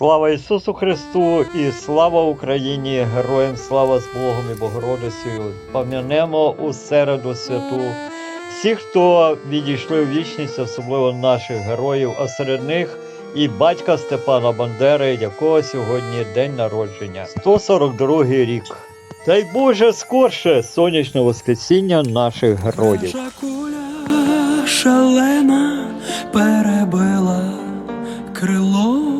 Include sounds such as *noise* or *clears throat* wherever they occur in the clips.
Слава Ісусу Христу і слава Україні! Героям слава з Богом і Богородицею! Пам'янемо у середу святу всіх, хто відійшли в вічність, особливо наших героїв, а серед них і батька Степана Бандери, якого сьогодні день народження. 142 рік. Дай Боже скорше сонячне воскресіння наших героїв. Наша куля шалена перебила крило,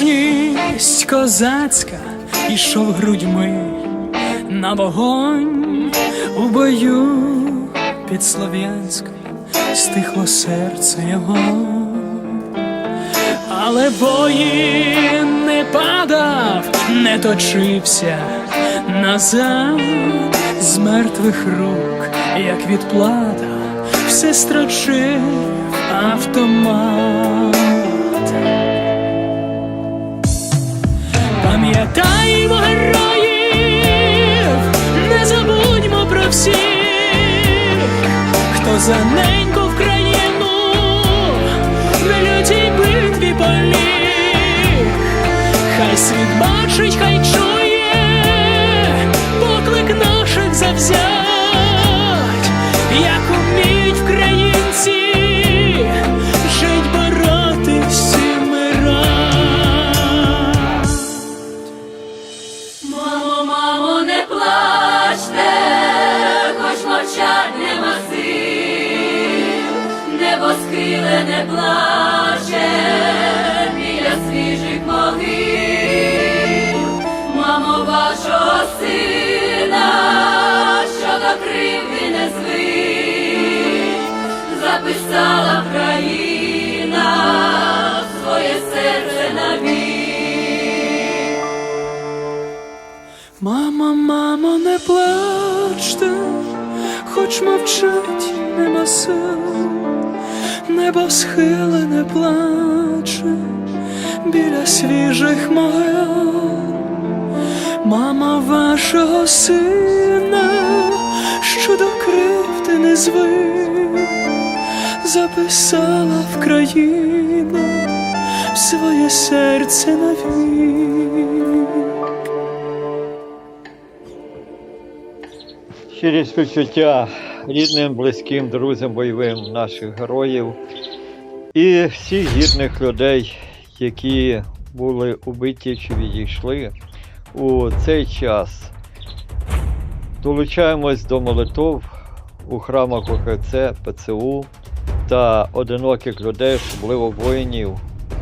мужність козацька, ішов грудьми на вогонь у бою під Слов'янськом, стихло серце його, але воїн не падав, не точився назад. З мертвих рук, як відплата, все строчив автомат. Пам'ятаймо героїв, не забудьмо про всіх, хто за неньку в країну на лютій битві поліг. Хай світ бачить, хай чує записала країна своє серце навік. Мама, мамо, не плачте, хоч мовчать нема сил, небо схиле не плаче біля свіжих могил. Мама вашого сина, що до кривди не звик, записала в країну в своє серце навік. Щирі співчуття рідним, близьким, друзям, бойовим наших героїв і всіх гідних людей, які були убиті чи відійшли у цей час. Долучаємось до молитов у храмах ОКЦ, ПЦУ та одиноких людей, особливо воїнів,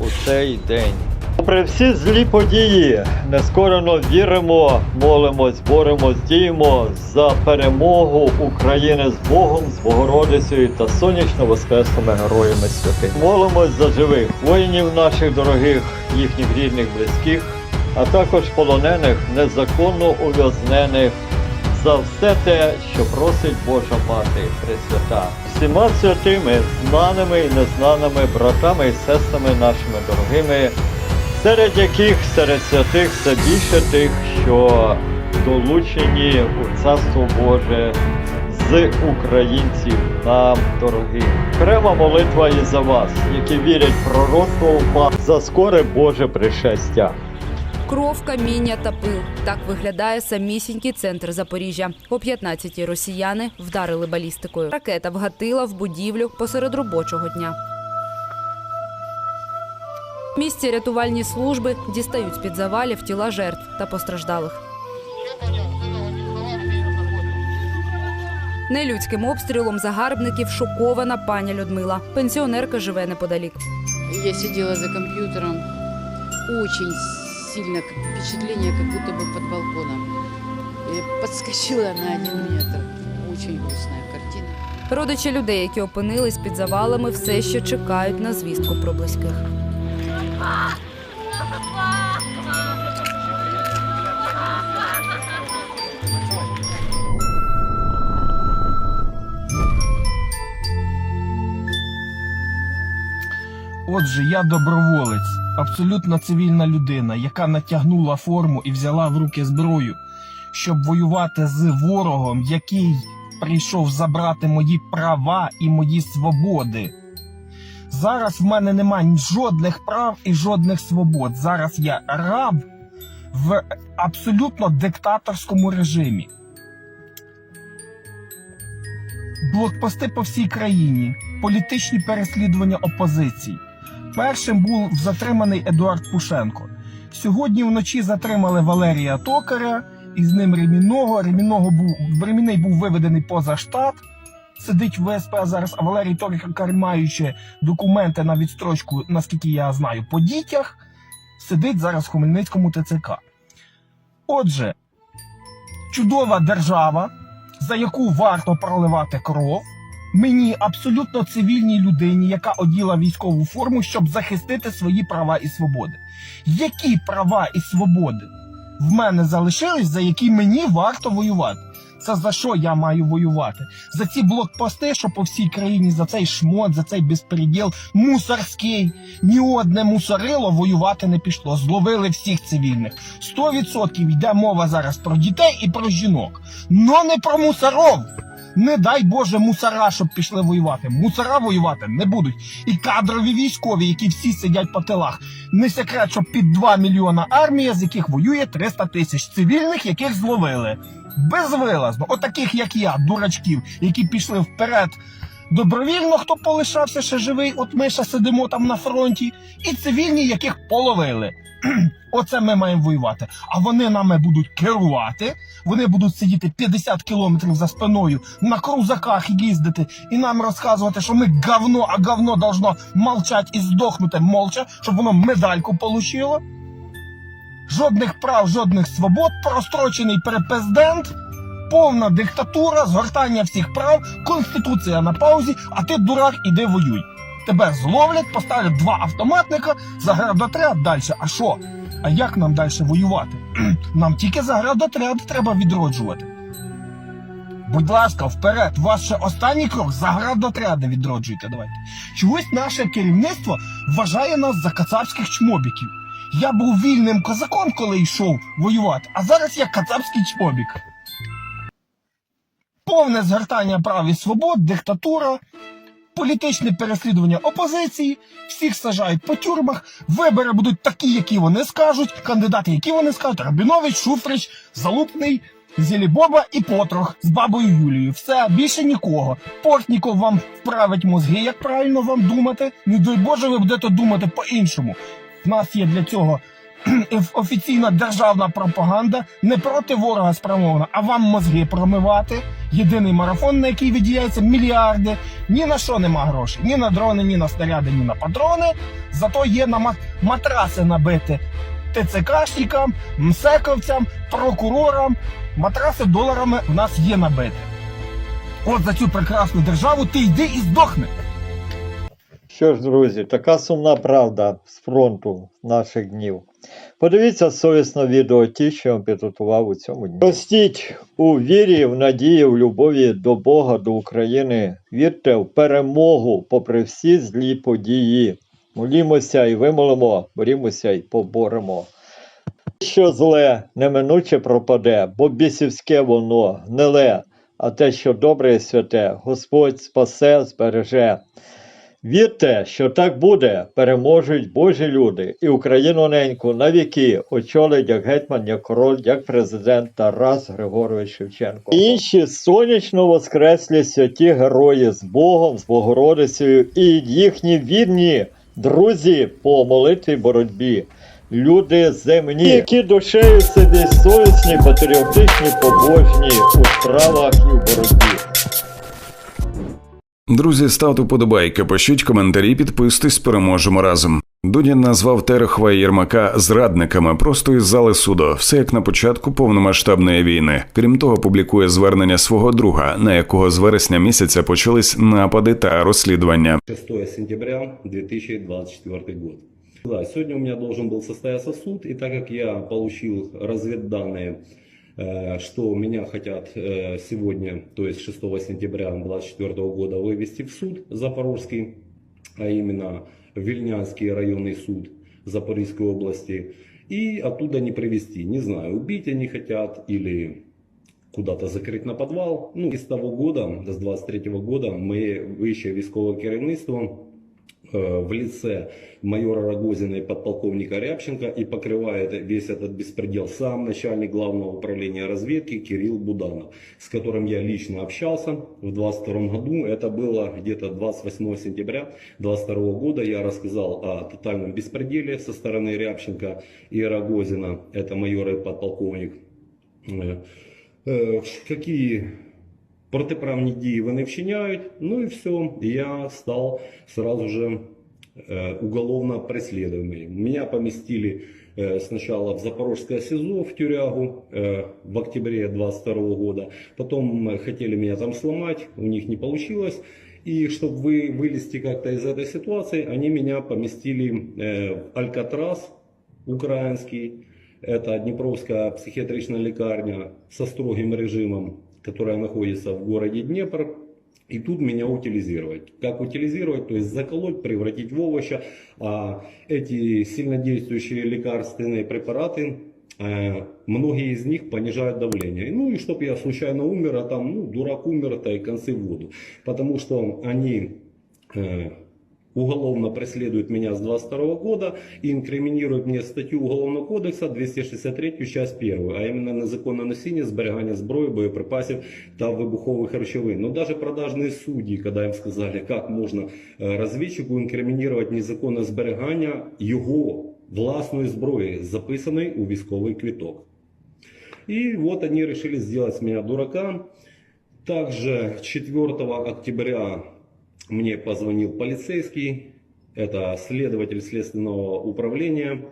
у цей день. Попри всі злі події, нескорено віримо, молимось, боремось, діємо за перемогу України з Богом, з Богородицею та сонячно воскресними героями святих. Молимось за живих воїнів наших дорогих, їхніх рідних, близьких, а також полонених, незаконно ув'язнених за все те, що просить Божа Мати Пресвята. Всіма святими, знаними і незнаними братами і сестрами нашими дорогими серед яких серед святих все більше тих, що долучені у Царство Боже з українців нам дорогих. Окрема молитва і за вас, які вірять в пророцтво УПА за скоре Боже пришестя. Кров, каміння та пил. Так виглядає самісінький центр Запоріжжя. О 15-й росіяни вдарили балістикою. Ракета вгатила в будівлю посеред робочого дня. В рятувальні служби дістають з-під завалів тіла жертв та постраждалих. Нелюдським обстрілом загарбників шокована пані Людмила. Пенсіонерка живе неподалік. Я сидела за компьютером. Очень сильно как впечатление, как будто бы под балконом. И подскочила на один метр. Очень грустная картина. Родичі людей, які опинились під завалами, все ще чекають на звістку про близьких. Отже, я доброволець, абсолютно цивільна людина, яка натягнула форму і взяла в руки зброю, щоб воювати з ворогом, який прийшов забрати мої права і мої свободи. Зараз в мене немає жодних прав і жодних свобод. Зараз я раб в абсолютно диктаторському режимі. Блокпости по всій країні, політичні переслідування опозиції. Першим був затриманий Едуард Пушенко. Сьогодні вночі затримали Валерія Токаря, і з ним Ремінного. Ремінного був Ремінний був виведений поза штат. Сидить в ВСП зараз, а Валерій Токар, маючи документи на відстрочку, наскільки я знаю, по дітях, сидить зараз в Хмельницькому ТЦК. Отже, чудова держава, за яку варто проливати кров, мені абсолютно цивільній людині, яка оділа військову форму, щоб захистити свої права і свободи. Які права і свободи в мене залишились, за які мені варто воювати? Це за що я маю воювати? За ці блокпости, що по всій країні, за цей шмот, за цей безпреділ мусорський. Ні одне мусорило воювати не пішло. Зловили всіх цивільних. 100% йде мова зараз про дітей і про жінок. Но не про мусоров. Не дай Боже мусора, щоб пішли воювати. Мусора воювати не будуть. І кадрові військові, які всі сидять по тилах. Не секрет, що під 2 мільйона армія, з яких воює 300 тисяч цивільних, яких зловили. Безвилазно. Отаких, як я, дурачків, які пішли вперед. Добровільно, хто полишався ще живий, от ми ще сидимо там на фронті, і цивільні, яких половили. *clears throat* Оце ми маємо воювати. А вони нами будуть керувати. Вони будуть сидіти 50 кілометрів за спиною на крузаках їздити і нам розказувати, що ми говно, а говно должно молчать і здохнути молча, щоб воно медальку получило. Жодних прав, жодних свобод, прострочений президент, повна диктатура, згортання всіх прав, конституція на паузі, а ти дурак, іди воюй. Тебе зловлять, поставлять два автоматника, заградотряд далі. А що? А як нам далі воювати? *clears throat* Нам тільки заградотряд треба відроджувати. Будь ласка, вперед, у вас ще останній крок заградотряди відроджуйте. Давайте. Чогось наше керівництво вважає нас за кацапських чмобіків. Я був вільним козаком, коли йшов воювати, а зараз я кацапський чмобік. Повне згортання прав і свобод, диктатура, політичне переслідування опозиції, всіх сажають по тюрмах, вибори будуть такі, які вони скажуть, кандидати, які вони скажуть, Рабінович, Шуфрич, Залупний, Зілібоба і Потрох з бабою Юлією. Все, більше нікого. Портніков вам вправить мозги, як правильно вам думати. Не дай Боже, ви будете думати по-іншому. В нас є для цього офіційна державна пропаганда не проти ворога спрямована, а вам мозги промивати. Єдиний марафон, на який виділяється мільярди. Ні на що нема грошей. Ні на дрони, ні на снаряди, ні на патрони. Зато є на матраси набити ТЦКшникам, МСЕКовцям, прокурорам. Матраси доларами в нас є набити. От за цю прекрасну державу ти йди і здохни. Що ж, друзі, така сумна правда з фронту наших днів. Подивіться совісно відео ті, що я вам підготував у цьому дні. Ростіть у вірі, в надії, в любові до Бога, до України. Вірте в перемогу попри всі злі події. Молімося і вимолимо, борімося і поборемо. Що зле неминуче пропаде, бо бісівське воно гниле, а те, що добре і святе, Господь спасе, збереже. Вірте, що так буде, переможуть Божі люди, і Україну неньку на віки очолить як гетьман, як король, як президент Тарас Григорович Шевченко. І Інші сонячно воскреслі святі герої з Богом, з Богородицею і їхні вірні друзі по молитві боротьбі. Люди земні, які душею собі совісні, патріотичні, побожні у справах і в боротьбі. Друзі, ставте вподобайки, пишіть коментарі, підписуйтесь, переможемо разом. Дудін назвав Терехова і Єрмака зрадниками просто із зали суду, все як на початку повномасштабної війни. Крім того, публікує звернення свого друга, на якого з вересня місяця почались напади та розслідування. 6 сентября 2024 год. Да, сегодня у меня должен был состояться суд, и так как я получил разведданные, э, что меня хотят э, сегодня, то есть 6 сентября 2024 года, вывести в суд Запорожский, а именно в Вильнянский районный суд Запорожской области, и оттуда не привезти. Не знаю, убить они хотят или куда-то закрыть на подвал. Ну, и с того года, с 23 года, ми вище військове керівництво э, в лице майора Рогозина и подполковника Рябченко и покрывает весь этот беспредел сам начальник главного управления разведки Кирилл Буданов, с которым я лично общался в 22 году. Это было где-то 28 сентября 22 года. Я рассказал о тотальном беспределе со стороны Рябченко и Рогозина. Это майор и подполковник. Э, е, які протиправні дії вони вчиняють. Ну і все, я стал сразу же э, уголовно преследуемый. Меня поместили э, сначала в Запорожское СИЗО, в тюрягу, э, в октябре 22 года. Потом э, хотели меня там сломать, у них не получилось. И чтобы вы, вылезти как-то из этой ситуации, они меня поместили э, в Алькатрас украинский. Это Днепровская психиатричная лекарня со строгим режимом, которая находится в городе Днепр. И тут меня утилизировать. Как утилизировать? То есть заколоть, превратить в овоща. А эти сильнодействующие лекарственные препараты, э, многие из них понижают давление. Ну и чтобы я случайно умер, а там, ну, дурак умер, это и концы в воду. Потому что они э, уголовно преследуют меня с 22 года и инкриминируют мне статью Уголовного кодекса 263 часть 1, а именно незаконне носіння, зберігання зброї, боєприпасів та вибухових речовин. Но даже продажные судьи, когда им сказали, как можно э, разведчику инкриминировать незаконне зберігання його власної зброї, записаної у військовий квиток. И вот они решили сделать с меня дурака. Также 4 октября мне позвонил полицейский, это следователь следственного управления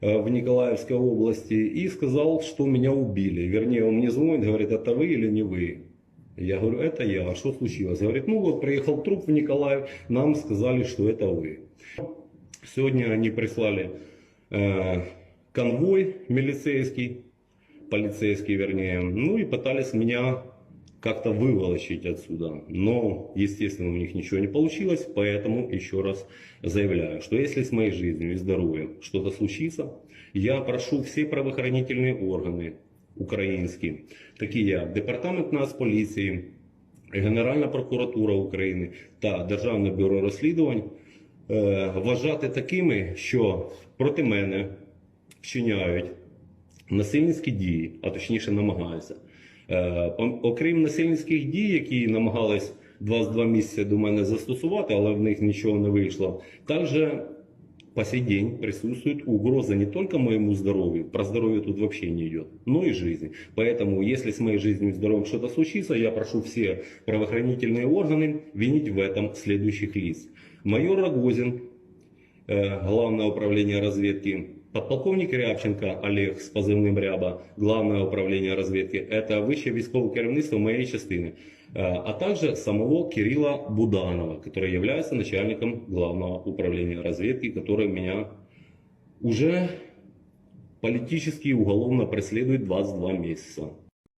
э, в Николаевской области, и сказал, что меня убили. Вернее, он мне звонит, говорит, это вы или не вы? Я говорю, это я. А что случилось? Говорит, ну вот приехал труп в Николаев, нам сказали, что это вы. Сегодня они прислали э, конвой милицейский, полицейский вернее, ну и пытались меня как-то выволочить отсюда. Но, естественно, у них ничего не получилось, поэтому еще раз заявляю, что если с моей жизнью и здоровьем что-то случится, я прошу все правоохранительные органы украинские, такие як Департамент Нацполіції, Генеральна прокуратура України та Державне бюро розслідувань е, вважати такими, що проти мене вчиняють насильницькі дії, а точніше намагаються. Е, о- Окрім насильницьких дій, які намагались 22 місяці до мене застосувати, але в них нічого не вийшло, також по сей день присутствует угроза не только моему здоровью, про здоровье тут вообще не идет, но и жизни. Поэтому, если с моей жизнью и здоровьем что-то случится, я прошу все правоохранительные органы винить в этом следующих лиц. Майор Рогозин, э, Главное управление разведки, подполковник Рябченко Олег с позывным Ряба, Главное управление разведки, это высшее військовое керівництво моей частины, Э, а также самого Кирилла Буданова, который является начальником Главного управления разведки, который меня уже политически и уголовно преследует 22 месяца.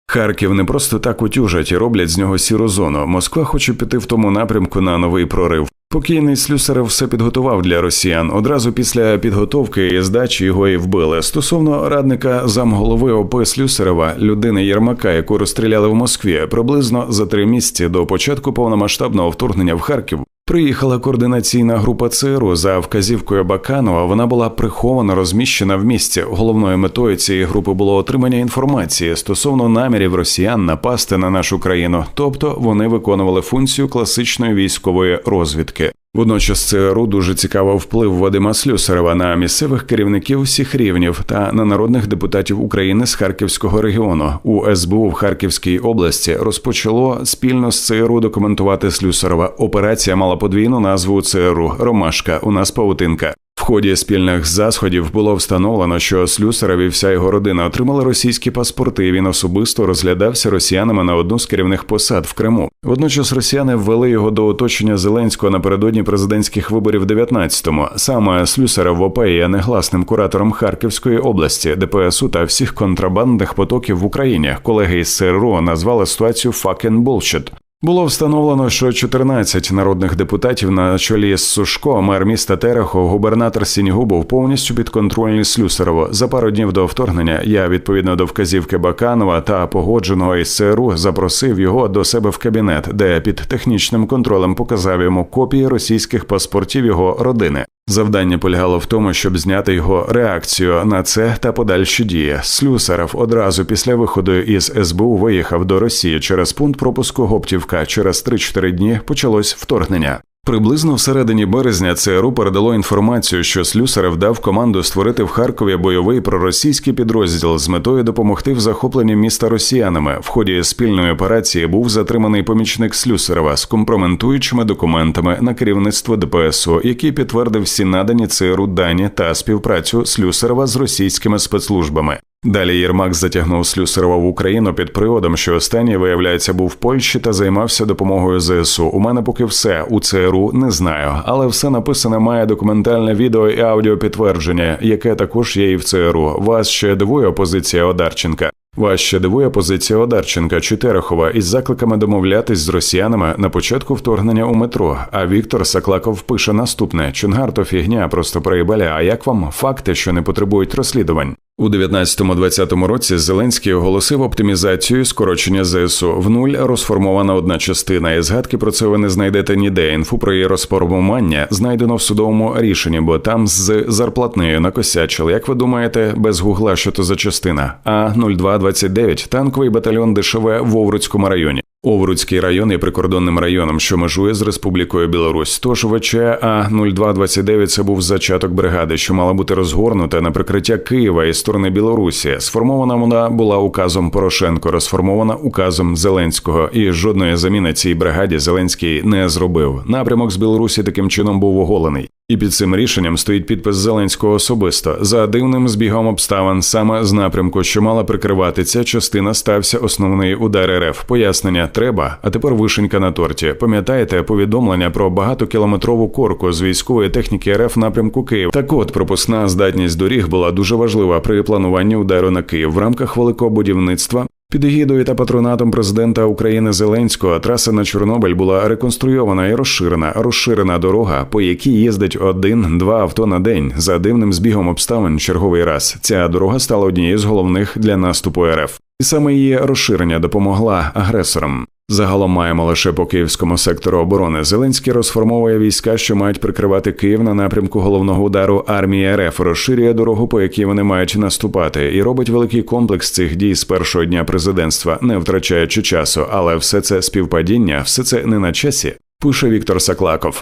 Харків не просто так утюжать і роблять з нього сіру зону. Москва хоче піти в тому напрямку на новий прорив. Покійний Слюсарев все підготував для росіян. Одразу після підготовки і здачі його і вбили. Стосовно радника замголови ОП Слюсарева, людини Єрмака, яку розстріляли в Москві, приблизно за три місяці до початку повномасштабного вторгнення в Харків. Приїхала координаційна група ЦРУ за вказівкою Баканова. Вона була приховано розміщена в місті. Головною метою цієї групи було отримання інформації стосовно намірів росіян напасти на нашу країну, тобто вони виконували функцію класичної військової розвідки. Водночас ЦРУ дуже цікавий вплив Вадима Слюсарева на місцевих керівників всіх рівнів та на народних депутатів України з Харківського регіону. У СБУ в Харківській області розпочало спільно з ЦРУ документувати Слюсарова. Операція мала подвійну назву ЦРУ Ромашка. У нас павутинка. В ході спільних засходів було встановлено, що Слюсарев і вся його родина отримали російські паспорти. і Він особисто розглядався росіянами на одну з керівних посад в Криму. Водночас росіяни ввели його до оточення Зеленського напередодні президентських виборів 19-му. Саме Слюсарев в ОП є негласним куратором Харківської області, ДПСУ та всіх контрабандних потоків в Україні. Колеги із ЦРУ назвали ситуацію «fucking bullshit». Було встановлено, що 14 народних депутатів на чолі з Сушко, мер міста Терехо, губернатор Сінігу був повністю підконтрольний Слюсарово. За пару днів до вторгнення я відповідно до вказівки Баканова та погодженого із ЦРУ запросив його до себе в кабінет, де під технічним контролем показав йому копії російських паспортів його родини. Завдання полягало в тому, щоб зняти його реакцію на це та подальші дії. Слюсаров одразу після виходу із СБУ виїхав до Росії через пункт пропуску Гоптівка. Через 3-4 дні почалось вторгнення. Приблизно всередині березня ЦРУ передало інформацію, що Слюсарев дав команду створити в Харкові бойовий проросійський підрозділ з метою допомогти в захопленні міста росіянами. В ході спільної операції був затриманий помічник Слюсарева з компрометуючими документами на керівництво ДПСУ, який підтвердив всі надані ЦРУ дані та співпрацю Слюсарева з російськими спецслужбами. Далі Єрмак затягнув Слюсарова в Україну під приводом, що останній, виявляється, був в Польщі та займався допомогою ЗСУ. У мене поки все у ЦРУ не знаю, але все написане має документальне відео і аудіо підтвердження, яке також є і в ЦРУ. Вас ще дивує позиція Одарченка. Вас ще дивує позиція Одарченка чи Терехова із закликами домовлятись з росіянами на початку вторгнення у метро. А Віктор Саклаков пише наступне: Чунгар то фігня, просто проїбаля. А як вам факти, що не потребують розслідувань? У 19-20 році Зеленський оголосив оптимізацію скорочення ЗСУ. В нуль розформована одна частина. І згадки про це ви не знайдете ніде. Інфу про її розформування знайдено в судовому рішенні, бо там з зарплатнею накосячили. Як ви думаєте, без гугла, що то за частина? А 0229 – танковий батальйон ДШВ в Овруцькому районі. Овруцький район є прикордонним районом, що межує з Республікою Білорусь. Тож ВЧ А 0229 це був зачаток бригади, що мала бути розгорнута на прикриття Києва із сторони Білорусі. Сформована вона була указом Порошенко, розформована указом Зеленського. І жодної заміни цій бригаді Зеленський не зробив. Напрямок з Білорусі таким чином був оголений. І під цим рішенням стоїть підпис Зеленського особисто. За дивним збігом обставин саме з напрямку, що мала прикривати ця частина, стався основний удар РФ. Пояснення треба. А тепер вишенька на торті. Пам'ятаєте повідомлення про багатокілометрову корку з військової техніки РФ напрямку Київ? Так от пропускна здатність доріг була дуже важлива при плануванні удару на Київ в рамках великого будівництва. Під егідою та патронатом президента України Зеленського траса на Чорнобиль була реконструйована і розширена. Розширена дорога, по якій їздить один-два авто на день. За дивним збігом обставин черговий раз. Ця дорога стала однією з головних для наступу РФ. І саме її розширення допомогла агресорам. Загалом маємо лише по київському сектору оборони. Зеленський розформовує війська, що мають прикривати Київ на напрямку головного удару армії РФ, розширює дорогу, по якій вони мають наступати, і робить великий комплекс цих дій з першого дня президентства, не втрачаючи часу. Але все це співпадіння, все це не на часі. Пише Віктор Саклаков.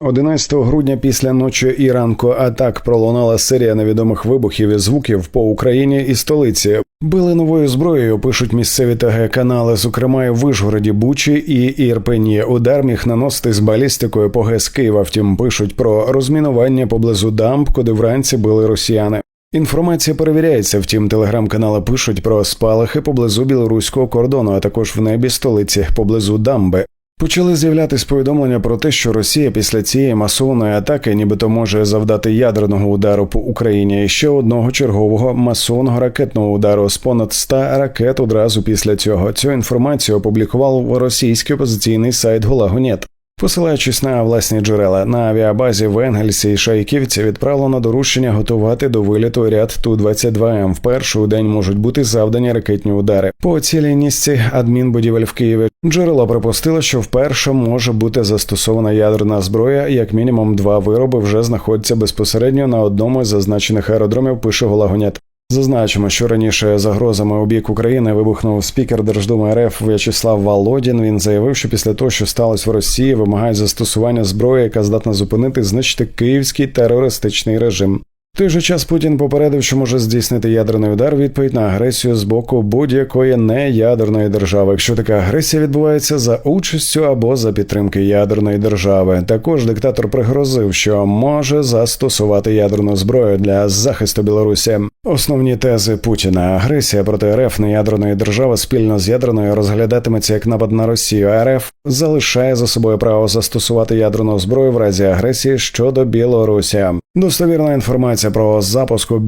11 грудня після ночі і ранку атак пролунала серія невідомих вибухів і звуків по Україні і столиці. Били новою зброєю, пишуть місцеві ТГ канали, зокрема і в Вишгороді, Бучі і Ірпені. Удар міг наносити з балістикою по ГЕС Києва. Втім, пишуть про розмінування поблизу дамб, куди вранці били росіяни. Інформація перевіряється, втім, телеграм-канали пишуть про спалахи поблизу білоруського кордону, а також в небі столиці поблизу дамби. Почали з'являтися повідомлення про те, що Росія після цієї масованої атаки нібито може завдати ядерного удару по Україні і ще одного чергового масованого ракетного удару з понад 100 ракет одразу після цього. Цю інформацію опублікував російський опозиційний сайт Гулагунєт. Посилаючись на власні джерела на авіабазі в Енгельсі і Шайківці відправлено доручення готувати до виліту ряд Ту-22М. В перший день можуть бути завдані ракетні удари. По цілій низці адмінбудівель в Києві джерело припустило, що вперше може бути застосована ядерна зброя. Як мінімум два вироби вже знаходяться безпосередньо на одному з зазначених аеродромів. Пише Голагонят. Зазначимо, що раніше загрозами у бік України вибухнув спікер Держдуми РФ В'ячеслав Володін. Він заявив, що після того, що сталося в Росії, вимагають застосування зброї, яка здатна зупинити знищити київський терористичний режим. В той же час Путін попередив, що може здійснити ядерний удар відповідь на агресію з боку будь-якої неядерної держави, якщо така агресія відбувається за участю або за підтримки ядерної держави. Також диктатор пригрозив, що може застосувати ядерну зброю для захисту Білорусі. Основні тези Путіна: агресія проти РФ неядерної держави спільно з ядерною розглядатиметься як напад на Росію. РФ залишає за собою право застосувати ядерну зброю в разі агресії щодо Білорусі. Достовірна інформація про запуск у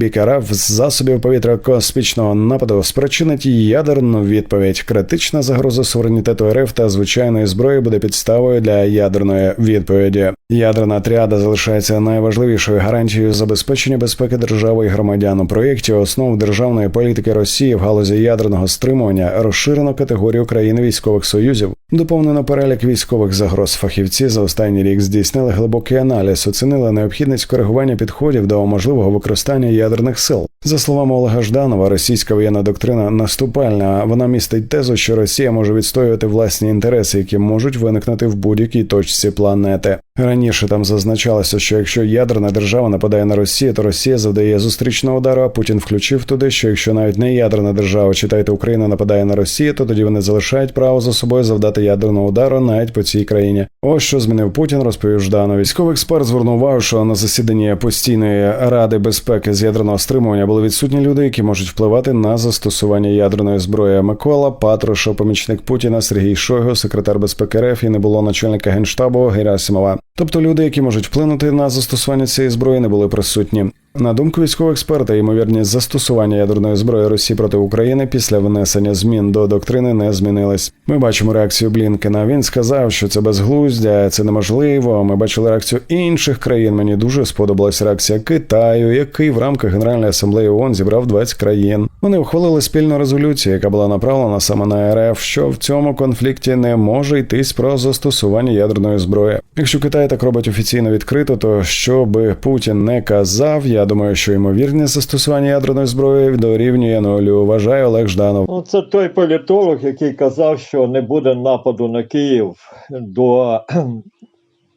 з засобів повітря космічного нападу спричинить ядерну відповідь. Критична загроза суверенітету РФ та звичайної зброї буде підставою для ядерної відповіді. Ядерна тріада залишається найважливішою гарантією забезпечення безпеки держави і громадян у проєкті основ державної політики Росії в галузі ядерного стримування розширено категорію країн військових союзів. Доповнено перелік військових загроз. Фахівці за останній рік здійснили глибокий аналіз, оцінили необхідність коригування підходів до можливого використання ядерних сил. За словами Олега Жданова, російська воєнна доктрина наступальна. Вона містить тезу, що Росія може відстоювати власні інтереси, які можуть виникнути в будь-якій точці планети. Раніше там зазначалося, що якщо ядерна держава нападає на Росію, то Росія завдає зустрічного удару. А Путін включив туди, що якщо навіть не ядерна держава, читайте Україна нападає на Росію, то тоді вони залишають право за собою завдати ядерного удару навіть по цій країні. Ось що змінив Путін, розповів Жданов. Військовий експерт звернув увагу, що на засіданні постійної ради безпеки з ядерного стримування були відсутні люди, які можуть впливати на застосування ядерної зброї. Микола Патрушев, помічник Путіна, Сергій Шойгу, секретар безпеки РФ і не було начальника генштабу Герасимова. Тобто люди, які можуть вплинути на застосування цієї зброї, не були присутні. На думку військового експерта, ймовірність застосування ядерної зброї Росії проти України після внесення змін до доктрини не змінились. Ми бачимо реакцію Блінкена. Він сказав, що це безглуздя, це неможливо. Ми бачили реакцію інших країн. Мені дуже сподобалась реакція Китаю, який в рамках Генеральної асамблеї ООН зібрав 20 країн. Вони ухвалили спільну резолюцію, яка була направлена саме на РФ, що в цьому конфлікті не може йтись про застосування ядерної зброї. Якщо Китай так робить офіційно відкрито, то що би Путін не казав, я думаю, що ймовірність застосування ядерної зброї дорівнює нулю. Вважає Олег Жданов. Ну, це той політолог, який казав, що не буде нападу на Київ до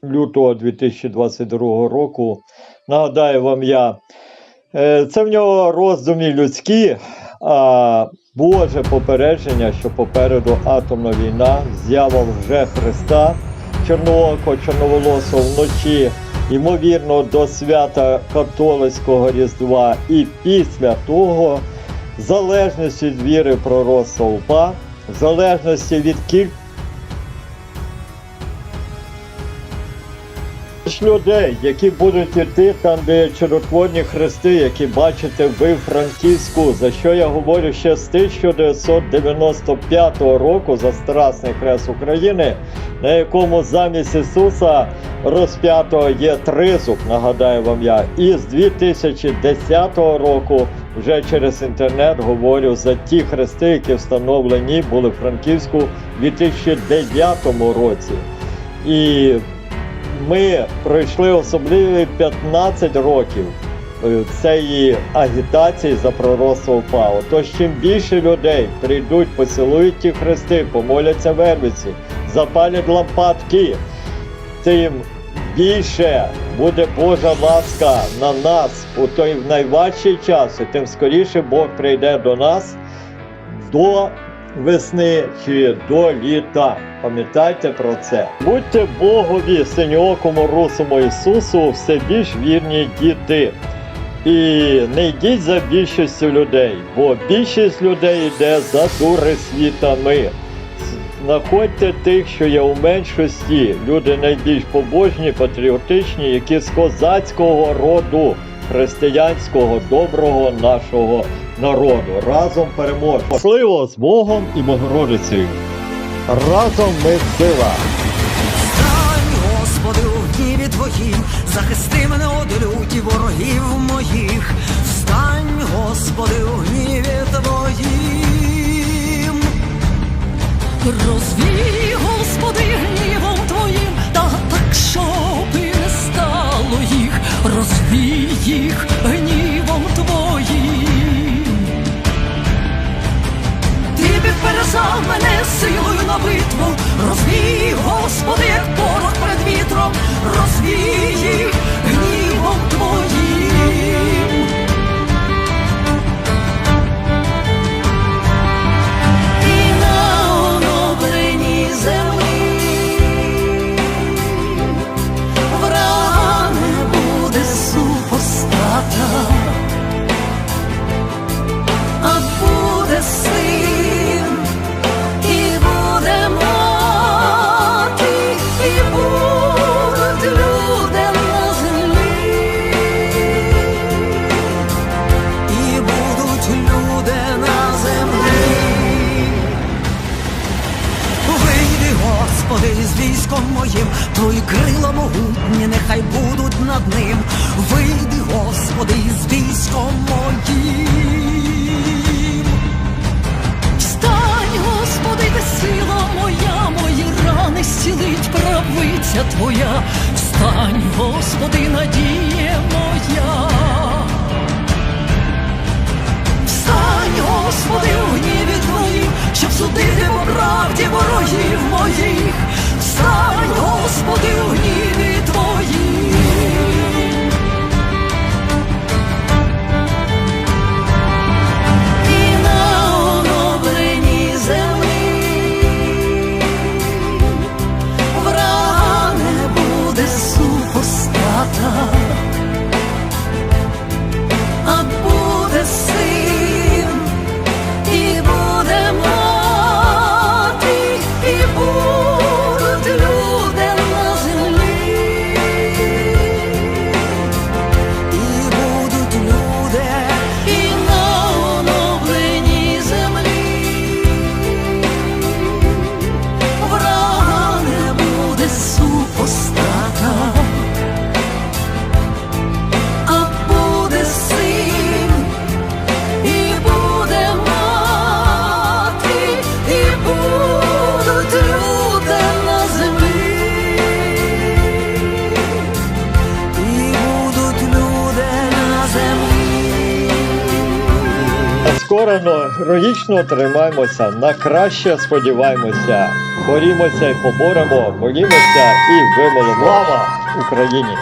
лютого 2022 року. Нагадаю вам я, е, це в нього роздумі людські, а Боже попередження, що попереду атомна війна, з'ява вже Христа, чорноокого, чорноволосого вночі, ймовірно, до свята католицького Різдва і після того в залежності від віри пророцтва УПА, в залежності від кількості людей, які будуть іти там, де чудотворні хрести, які бачите ви Франківську, за що я говорю ще з 1995 року за Страсний хрест України, на якому замість Ісуса розп'ятого є тризуб, нагадаю вам я, і з 2010 року вже через інтернет говорю за ті хрести, які встановлені були в Франківську в 2009 році. І ми пройшли особливі 15 років е, цієї агітації за пророцтво ПАО. Тож чим більше людей прийдуть, поцілують ті хрести, помоляться вервиці, запалять лампадки, тим більше буде Божа ласка на нас у той найважчий час, тим скоріше Бог прийде до нас до весни чи до літа. Пам'ятайте про це. Будьте Богові, синьоокому русому Ісусу, все більш вірні діти. І не йдіть за більшістю людей, бо більшість людей йде за дури світами. знаходьте тих, що є у меншості, люди найбільш побожні, патріотичні, які з козацького роду, християнського, доброго нашого народу. Разом переможемо. Щасливо з Богом і Богородицею. Разом ми сила. Стань, Господи, у гніві Твоїм, захисти мене од люті ворогів моїх. Встань, Господи, у гніві Твоїм. Розвій, Господи, гнівом Твоїм, та так, щоб і не стало їх. Розвій їх гнівом підперезав мене силою на битву, розвій, Господи, як порох перед вітром, розвій військом твої крила могутні, нехай будуть над ним. Вийди, Господи, з військом моїм. Встань, Господи, де сила моя, мої рани зцілить правиця Твоя. Встань, Господи, надія моя. Встань, Господи, у гніві Твоїм, щоб судити по правді ворогів моїх. Встань, Господи, у гніві Твоїм. Героїчно тримаємося, на краще сподіваємося. Борімося і поборемо, борімося і вимолимо. Слава Україні!